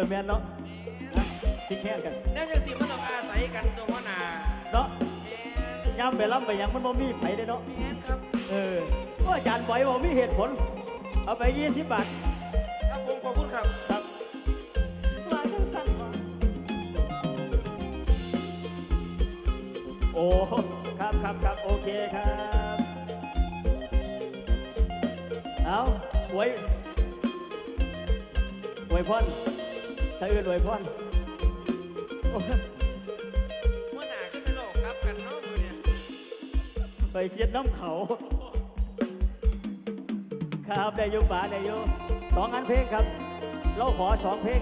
อแม่นเนาะนะสิแค่กันแน่จังสิมันต้องอาศัยกันตัวหัวหน้าเนาะแม่นย่ำไปล้ำไปหยังมันบ่มีไผเด้เนาะแม่นครับ เออว่าอาจารย์บอยบอกมีเหตุผล เอาไปยี่สิบบาท ครับผมขอบคุณครับ ครับมาจังสั่นวะโอ้ครับครับครับโอเคครับเอาอวยอวยพร สะอื่นอวยพรโอ้หัวหน้าก็เป็นโรคครับกันเนาะมือเนี่ยไปเคียดน้ำเขา ครับได้อยุป่าได้อยุสองอันเพลงครับ เราขอสองเพลง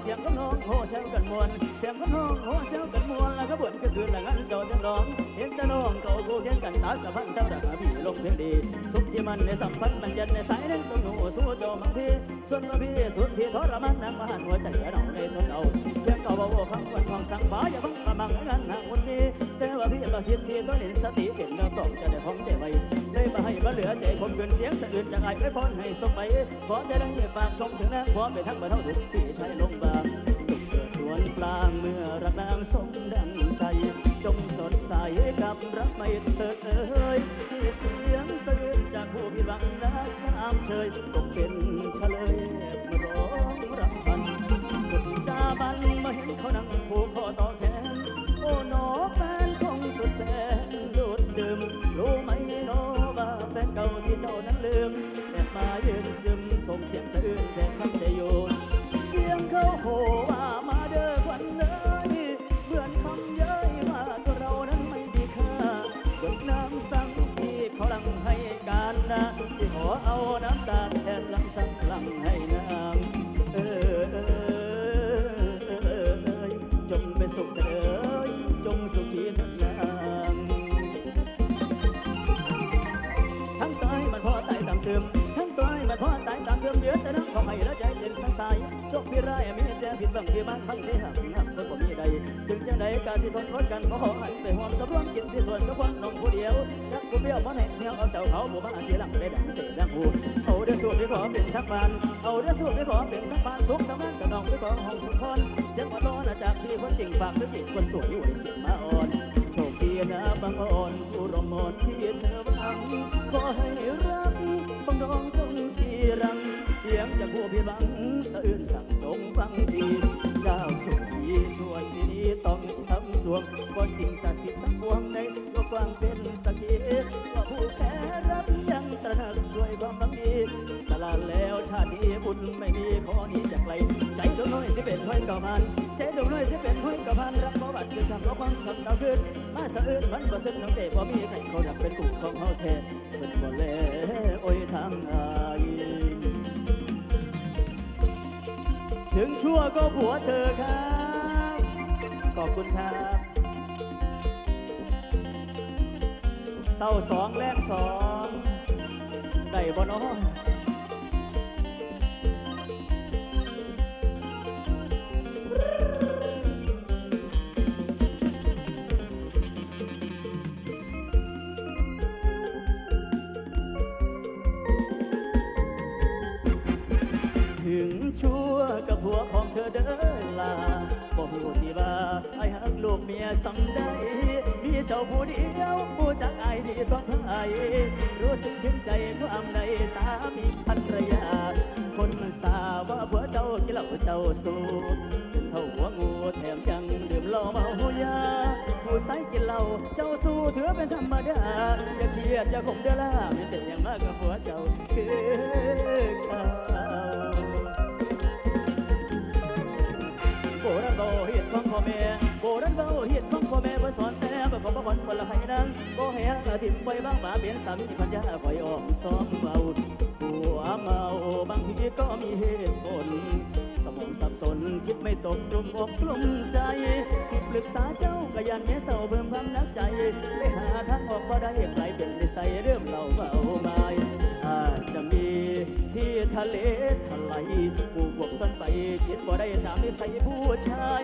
เสียงกับน้องโหแซวกันมวนเสียงกับน้องโหแซวกันมวนแล้วก็บ่นก็คืนละงันเจ้าจังน้องเห็นแต่น้องเก่าคู่เคียงกันตาสะพันเท่าดังพี่ลงเพียงดีสุขที่มันในสัมพันธ์มันเย็นในสายแรงสนุสู้โดมังพี่ส่วนว่าพี่ส่วนพี่ทรมานนักมาหันหัวใจเราในทนเอาเพียงเก่าบ่คำวันทองสังฟ้าอย่าบังมามังงานหางวันนี้แต่ว่าพี่บ่คิดที่ตัวเด่นสติเป็นเราต้องจะได้พ้อมใจ ผมเกินเสียงสะอื้นจากไอ้ไว้พรให้สมไปขอจะได้ฝากส่งถึงนางพร้อมไปทั้งบ่เท่าถูกพี่ชายลงบางสุขเกิดทวนปลางเมื่อรักนางสมดังใจ จงสดใสกับรักไม่เติดเอ่ยที่เสียงสะอื้นจากผู้ผิดหวังนะสามเชยตกเป็น เสียงสะอื้นแทนคำใจโย ผิดบังพี่มันพังที่หักหักคนบ่มีใดถึงจะใดกาสิทนรถกันบ่หันไปห่วงสะพวงกินที่ทวนสะพวงน้องผู้เดียวยักกูเบี้ยวมันแหกเหี่ยวเอาเจ้าเขาบ่มาทีหลังได้ดังเจดังหูเอาเด้อสูตรไปขอเป็นทักบานเอาเด้อสูตรไปขอเป็นทักบานสุขสำนักกับน้องไปขอห้องสุขอนเสียงอ่อนๆจากพี่คนจริงฝากถึงจริงคนสวยไว้เสียงมาอ่อนโชคดีนะบางอ่อนผู้รอมอนที่เธอหวังขอให้รักของน้องจงที่รัง เสียงจากผู้พิบังสะอื้นสั่งจงฟังทีก้าวสุขทีส่วนที่นี้ต้องทำสวงก่อนสิ่งศักดิ์สิทธิ์ทั้งปวงในโลกกว้างเป็นสักขีว่าผู้แพ้รับยังตระหนักด้วยความบังดีสลาแล้วชาตินี้บุญไม่มีขอนี้จากไกลใจดวงน้อยสิเป็นห้อยก่ามันใจดวงน้อยสิเป็นห้อยก่ามันรักบ่บัดจะจำเอาความสัมดาวขึ้นมาสะอื้นมันบ่ซึ้งน้องเจ็บบ่มีใครเขาอยากเป็นกูของเฮาแท้เพิ่นบ่แลโอ้ยทางอา ถึงชั่วก็ผัวเธอครับ ขอบคุณครับ เศร้าสองแรงสองได้บ่น้อยูที่ว่าไอ้หักลูกเมียสำได้ มีเจ้าผู้เดียวผู้จักไอายดีกว่าไผรู้สึกถึงใจความในสามีภรรยาคนมันสาว่าผัวเจ้ากินเหล้าเจ้าสูบเป็นเท่าหัวงูแถมยังดื่มเหล้าเมายาผู้ใส่กินเหล้าเจ้าสู้ถือเป็นธรรมดาอย่าเครียดอย่าขมเดือล่าไม่เป็นอย่างมากกับผัวเจ้าคือเขา สอนแต่บ่ขอบ่คนบ่ละให้นั่งบ่แหงทิ่มไปบ้างบาเป็นสามีพันยาคอยออกซ้อมเมาผัวเมาบางทีก็มีเหตุผลสมองสับสนคิดไม่ตกกลุ่มอกกลุ่มใจ สิปรึกษาเจ้าก็ยันแม่เศร้าเพิ่มพังนักใจไปหาทางออกบ่ได้ไกลเป็นนิสัยเริ่มเล่าเบามา ที่ทะเลทลายผู้พวกสันไปกินบ่ได้ตามนิสัยผู้ชาย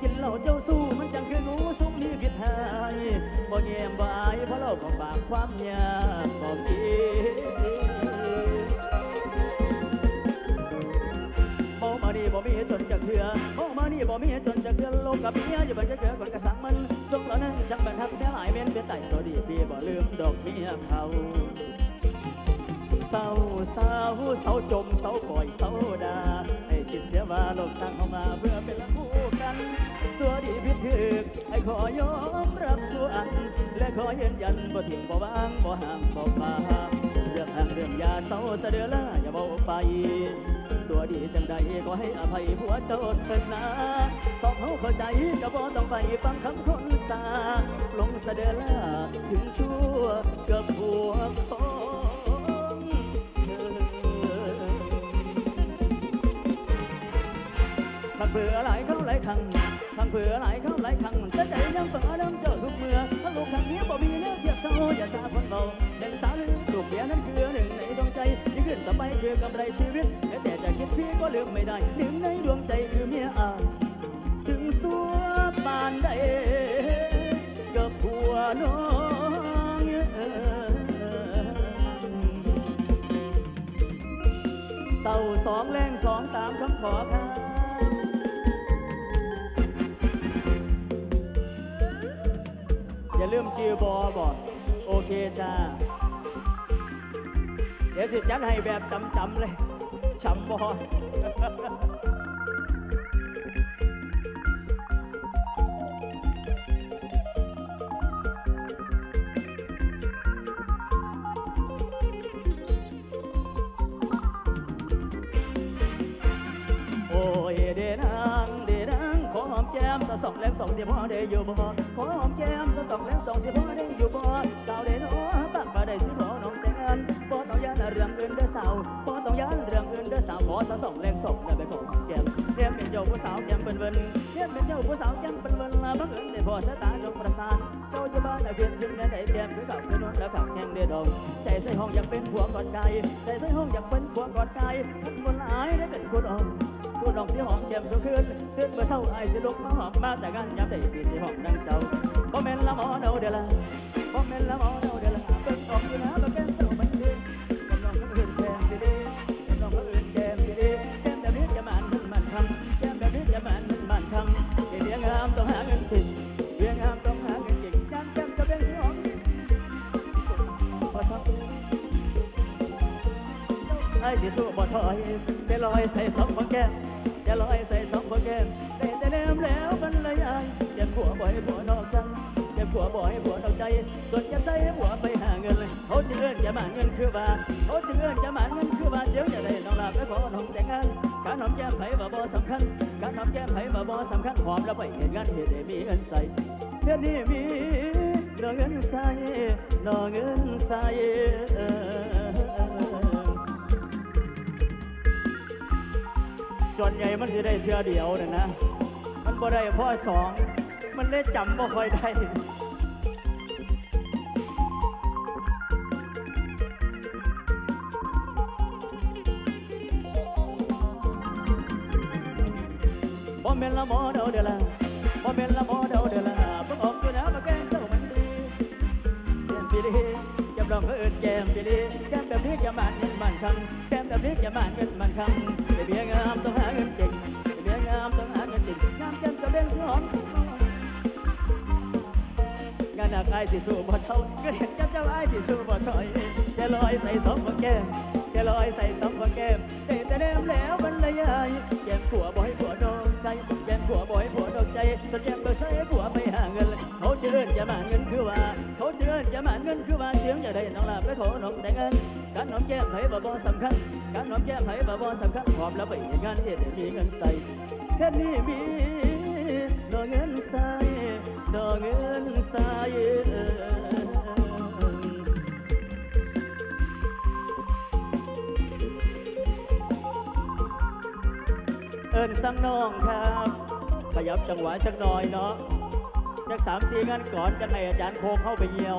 กินเหล้าเจ้าสู้มันจังคืองูสุมมีพิษหายบ่แยมบ่อายเพราะเราของปากความยากบ่มีเมามานี่บ่มีจนจะเถื่อเมามานี่บ่มีจนจะเถื่อโลกกับเมียอย่าไปจะเกิดคนกระสังมันส่งแล้วนั้นจังบันทักแม่หลายเม่นเป็นไต่สวัสดีพี่บ่ลืมดอกเมียเขา เศร้าเศร้าเศร้าจมเศร้าก่อยเศร้าดาให้คิดเสียว่าโลกสร้างเข้ามาเพื่อเป็นละคู่กันสวัสดีพิถึกให้ขอยอมรับสวน และขอยืนยันบ่ทิ้งบ่วางบ่ห้ามบ่ปราเรื่องห่างเรื่องยาเศร้าเสะดือละอย่าเบาไปสวัสดีจังใดก็ให้อภัยผัวเจ้าเถิดนาสอบเขาเข้าใจก็บ่ต้องไปฟังคำคนสาลงเสะเดอล่าถึงชั่วกับผัวขอ พังเผื่อหลายเข้าหลายครั้งพังเผื่อหลายเข้าหลายครั้งแต่ใจยังฝังอารมณ์เจ้าทุกเมื่อถ้าลูกครั้งนี้บ่มีแนวเทียบเท่าอย่าสาคนเบาเด็กสาวลืมลูกเดียนั้นคือหนึ่งในดวงใจที่งขึ้นต่อไปคือกำไรชีวิตแต่แต่จะคิดพี่ก็ลืมไม่ได้หนึ่งในดวงใจคือเมียอาถึงสัวปานใดกับผัวน้องเศร้าสองแรงสองตามคำขอค่ะ ย่าลืมจือบอบอโอเคจ้า เดี๋ยวสิจัดให้แบบจำๆเลยจำบอ ก้มสองสองเสียพ่อได้อยู่บ่ขอหอมแก้มสะสองแรงสองเสียพ่อได้อยู่บ่สาวเดนโอ้ปากบ่ได้สิขอน้องแต่งงานบ่ต้องย้านเรื่องอื่นเด้อสาวบ่ต้องย้านเรื่องอื่นเด้อสาวขอสะสองแรงสองแล้ไปขอหอมแก้มเทียมเป็นเจ้าผู้สาวแก้มเป็นเวินเทียมเป็นเจ้าผู้สาวแก้มเป็นเวินลาบังเอิญได้พอสายตาจงประสานเจ้าจะบ้านเอาเพียนถึงแดนใดแก้มคือกับคือโนนแล้วกับแห่งเดดองใจใส่ห้องอยากเป็นผัวกอนไกลใจใส่ห้องอยากเป็นผัวกอนไกลทั้งบนหลายได้เป็นคนอ่อน กูลองสิหอมแก้มสุขึ้นตื่นเมื่อเช้าไอ้ายสิลุกมาหอมมาแต่กันยามได้ปีสิหอมดังเจ้าบ่แม่นละหมอเดาเดอละบ่แม่นละหมอเดาเดอละเบิ่งออกอยู่นะบ่แก้มเจ้ามันดีกำลังคนอื่นแก้มดีๆกำลังคนอื่นแก้มดีๆแก้มแบบนี้จะมันมันมันคำแก้มแบบนี้จะมันมันมันคำเรียงงามต้องหาเงินติดเรียงงามต้องหาเงินเก่งยามแก้มจะเป็นสิหอมพอสักไอ้สิสู้บ่ถอยจะลอยใส่สองคนแก้ม จะลอยใส่สองคนแก้มแต่แต่แนมแล้วมันเลยายเก็บผัวบ่อยผัวนอกใจเก็บผัวบ่อยผัวนอกใจ ส่วนเก็บใส่ผัวไปหาเงินเลยเขาจะเอื้อนจะหมานเงินคือว่าเขาจะเอื้อนจะหมานเงินคือว่าเจียวจะได้น้องลาไปขอน้องแต่งงานการหอมแก้มไผบ่บ่สำคัญการหอมแก้มไผบ่บ่สำคัญหอมแล้วไปเห็นงานเหตุให้มีเงินใส่เพื่อนนี่มีนอเงินใส่นอเงินใส่ ส่วนใหญ่มันสิได้เทื่อเดียวน่ะนะ มันบ่ได้พ่อสอง มันได้จำบ่ค่อยได้บ่แม่นละหมอเดาเดอละบ่แม่นละหมอเดาเดอละบ่ออกอยู่นะมาแกล้งเจ้ามันดีแก้มปีดีแก้มรองเอิ้นแก้มปีดีแก้มแบบนี้จะมันเงินมันคำ แก้มแบบนี้จะมันเงินมันคำไอ้เบี้ยงามต้องหาเงินเก่งไอ้เบี้ยงามต้องหาเงินเก่งงามแก้มจะเป็นสองงานหนักไอ้ายสิสู้บ่เศร้าก็เห็นแก้มเจ้าไอ้ายสิสู้บ่ถอยจะลอยใส่สองคนแก้มจะลอยใส่สองคนแก้มแต่แต่แนมแล้วมันละยายแก้มผัวบ่ให้ผัวโดนใจแก้มผัวบ่ให้ผัวโดนใจส่วนแก้มก็ใส่ผัวไปหาเงิน เขาเอิ้นจะมาเงินคือว่า เขาเอิ้นจะมาเงินคือว่า เสียงจะได้น้องลาไปขอน้องแต่งงานการหอมแก้มไผบ่บ่สำคัญการหอมแก้มไผบ่บ่สำคัญหอมแล้วไปเฮ็ดงานเฮ็ดให้มีเงินใส่แค่นี้มีดอกเงินใสดอกเงินใสเอิ้นสั่งน้องครับ ขยับจังหวะจักหน่อยเนาะจากสามสี่งานก่อนจะให้อาจารย์โคงเข้าไปเยี่ยว